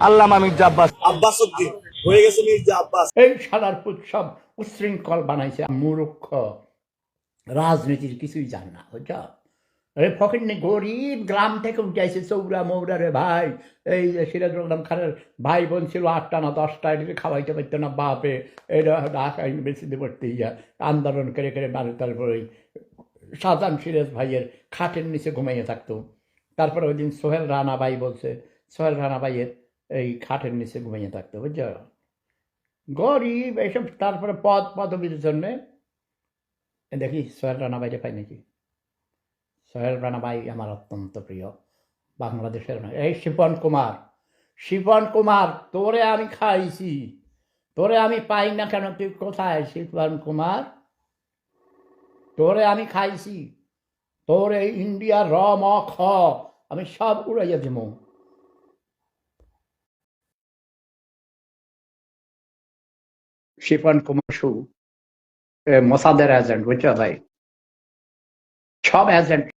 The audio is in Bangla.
আল্লামা মির্জা আব্বাস। আব্বাস উদ্দিন হয়ে গেছে মির্জা আব্বাস। এই সাদার উৎসব উচ্ছৃঙ্খল বানাইছে মূর্খ। রাজনীতির কিছুই জান না বুঝছ? আরে ফকিরনি গরিব গ্রাম থেকে উঠে আসছে চৌরা মৌরা রে ভাই। এই যে সিরাজুল ইসলাম খানের ভাই বোন ছিল আটটা না দশটা এদিকে খাওয়াইতে পারতো না বাপে। এটা ঢাকা ইউনিভার্সিটি পড়তে ইয়া আন্দোলন করে করে বাড়ি তারপরে ওই শাহজাহান সিরাজ ভাইয়ের খাটের নিচে ঘুমাইয়ে থাকতো। তারপরে ওই দিন সোহেল রানা ভাই বলছে সোহেল রানা ভাইয়ের এই খাটের নিচে ঘুমাইয়ে থাকতো বুঝছ? গরিব, এইসব তারপরে পদ পদবীর জন্যে দেখি সোহেল রানা বাইরে পাই নাকি? সোহেল রানা ভাই আমার অত্যন্ত প্রিয়, বাংলাদেশের। এই শিপন কুমার শিপন কুমার, তোরে আমি খাইছি। তোরে আমি পাই না কেন? তুই কোথায় শিপন কুমার? তোরে আমি খাইছি। তোরে ইন্ডিয়া র, ম, খ, আমি সব উড়াইয়া দিব শিপন কুমার সু এ, মোসাদের এজেন্ট বুঝছ? ভাই সব এজেন্ট